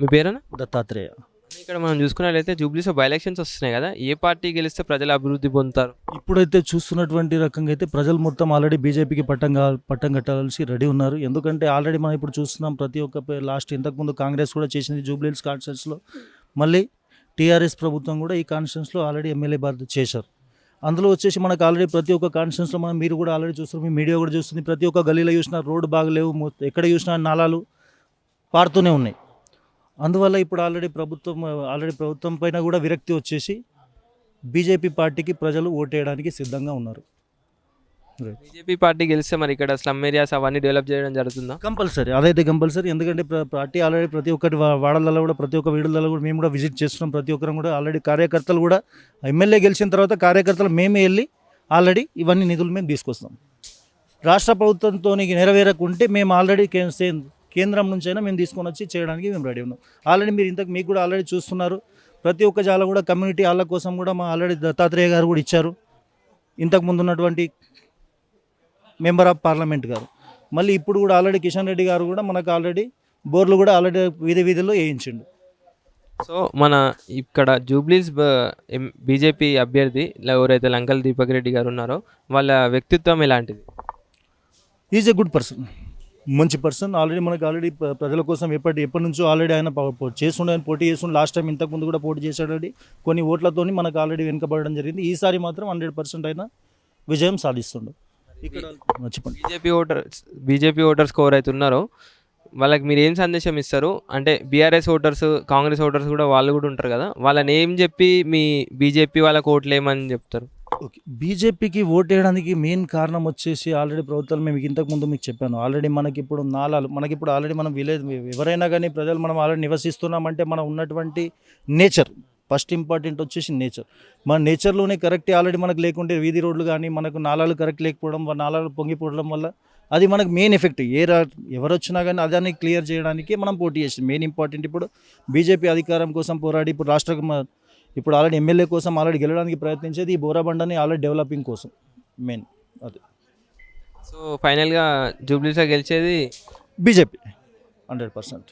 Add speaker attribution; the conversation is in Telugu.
Speaker 1: మీ పేరేనా?
Speaker 2: దత్తాత్రేయ.
Speaker 1: ఇక్కడ మనం చూసుకున్నట్లయితే జూబ్లీస్లో బై ఎలక్షన్స్ వస్తున్నాయి కదా ఏ పార్టీ గెలిస్తే ప్రజలు అభివృద్ధి పొందుతారు?
Speaker 2: ఇప్పుడైతే చూస్తున్నటువంటి రకంగా అయితే ప్రజలు మొత్తం ఆల్రెడీ బీజేపీకి పట్టం పట్టం కట్టాల్సి రెడీ ఉన్నారు. ఎందుకంటే ఆల్రెడీ మనం ఇప్పుడు చూస్తున్నాం ప్రతి ఒక్క లాస్ట్ ఇంతకుముందు కాంగ్రెస్ కూడా చేసింది జూబ్లీహిల్స్ కాన్స్టిట్యూన్స్లో మళ్ళీ టీఆర్ఎస్ ప్రభుత్వం కూడా ఈ కాన్స్టిట్యూన్స్లో ఆల్రెడీ ఎమ్మెల్యే బాధ్యత చేశారు. అందులో వచ్చేసి మనకు ఆల్రెడీ ప్రతి ఒక్క కాన్స్టిట్యూన్స్లో మనం మీరు కూడా ఆల్రెడీ చూస్తున్నారు మీ మీడియా కూడా చూస్తుంది ప్రతి ఒక్క గలీలో చూసినా రోడ్డు బాగలేవు ఎక్కడ చూసినా నాలాలు పారుతూనే ఉన్నాయి. అందువల్ల ఇప్పుడు ఆల్రెడీ ప్రభుత్వం ఆల్రెడీ ప్రభుత్వం పైన కూడా విరక్తి వచ్చేసి బీజేపీ పార్టీకి ప్రజలు ఓటేయడానికి సిద్ధంగా ఉన్నారు.
Speaker 1: బీజేపీ పార్టీ గెలిస్తే మరి ఇక్కడ స్లమ్ ఏరియాస్ అవన్నీ డెవలప్ చేయడం జరుగుతుందా?
Speaker 2: కంపల్సరీ అదైతే కంపల్సరీ. ఎందుకంటే ప్ర- పార్టీ ఆల్రెడీ ప్రతి ఒక్కటి వాడలలో కూడా ప్రతి ఒక్క వీడులలో కూడా మేము కూడా విజిట్ చేస్తున్నాం. ప్రతి ఒక్కరం కూడా ఆల్రెడీ కార్యకర్తలు కూడా ఎమ్మెల్యే గెలిచిన తర్వాత కార్యకర్తలు మేమే వెళ్ళి ఆల్రెడీ ఇవన్నీ నిధులు మేము తీసుకొస్తాం. రాష్ట్ర ప్రభుత్వంతో నెరవేరకుంటే మేము ఆల్రెడీ కేంద్రం నుంచైనా మేము తీసుకొని వచ్చి చేయడానికి మేము రెడీ ఉన్నాం. ఆల్రెడీ మీరు ఇంతకు మీకు కూడా ఆల్రెడీ చూస్తున్నారు. ప్రతి ఒక్క జాల కూడా కమ్యూనిటీ వాళ్ళ కోసం కూడా మా ఆల్రెడీ దత్తాత్రేయ గారు కూడా ఇచ్చారు. ఇంతకు ముందు ఉన్నటువంటి మెంబర్ ఆఫ్ పార్లమెంట్ గారు. మళ్ళీ ఇప్పుడు కూడా ఆల్రెడీ కిషన్ రెడ్డి గారు కూడా మనకు ఆల్రెడీ బోర్లు కూడా ఆల్రెడీ వీధి వీధిలో వేయించిండు.
Speaker 1: సో మన ఇక్కడ జూబ్లీస్ బీజేపీ అభ్యర్థి ఎవరైతే లంకల్ దీపక్ రెడ్డి గారు ఉన్నారో వాళ్ళ వ్యక్తిత్వం ఎలాంటిది?
Speaker 2: ఈజ్ ఎ గుడ్ పర్సన్ మంచి పర్సన్. ఆల్రెడీ మనకు ఆల్రెడీ ప్ర- ప్రజల కోసం ఎప్పటి ఎప్పటి నుంచో ఆల్రెడీ ఆయన చేస్తుండే ఆయన పోటీ చేస్తుండే. లాస్ట్ టైం ఇంతకు ముందు కూడా పోటీ చేశాడు కొన్ని ఓట్లతోని మనకు ఆల్రెడీ వెనుకబడడం జరిగింది. ఈసారి మాత్రం హండ్రెడ్ పర్సెంట్ అయినా విజయం సాధిస్తుండు. ఇక్కడ చెప్పండి.
Speaker 1: బీజేపీ ఓటర్స్ బీజేపీ ఓటర్స్ ఎవరైతే ఉన్నారో. వాళ్ళకి మీరు ఏం సందేశం ఇస్తారు? అంటే బీఆర్ఎస్ ఓటర్స్ కాంగ్రెస్ ఓటర్స్ కూడా వాళ్ళు కూడా ఉంటారు కదా. వాళ్ళని ఏం చెప్పి మీ బీజేపీ వాళ్ళకి ఓట్లు ఏమని చెప్తారు?
Speaker 2: బీజేపీకి ఓట్ వేయడానికి మెయిన్ కారణం వచ్చేసి ఆల్రెడీ ప్రభుత్వాలు మేము ఇంతకు ముందు మీకు చెప్పాను. ఆల్రెడీ మనకి ఇప్పుడు నాలాలు మనకి ఇప్పుడు ఆల్రెడీ మనం విలేజ్ ఎవరైనా కానీ ప్రజలు మనం ఆల్రెడీ నివసిస్తున్నామంటే మనం ఉన్నటువంటి నేచర్ ఫస్ట్ ఇంపార్టెంట్ వచ్చేసి నేచర్. మన నేచర్లోనే కరెక్ట్ ఆల్రెడీ మనకు లేకుంటే వీధి రోడ్లు కానీ మనకు నాలాలు కరెక్ట్ లేకపోవడం నాలాలు పొంగిపోవడం వల్ల అది మనకు మెయిన్ ఎఫెక్ట్. ఏ రా ఎవరు వచ్చినా కానీ అదాన్ని క్లియర్ చేయడానికి మనం పోటీ చేసింది. మెయిన్ ఇంపార్టెంట్ ఇప్పుడు బీజేపీ అధికారం కోసం పోరాడి ఇప్పుడు రాష్ట్ర ఇప్పుడు ఆల్రెడీ ఎమ్మెల్యే కోసం ఆల్రెడీ గెలవడానికి ప్రయత్నించేది ఈ బోరాబండని ఆల్రెడీ డెవలపింగ్ కోసం మెయిన్ అది.
Speaker 1: సో ఫైనల్గా జూబ్లీస్లో గెలిచేది?
Speaker 2: BJP hundred percent.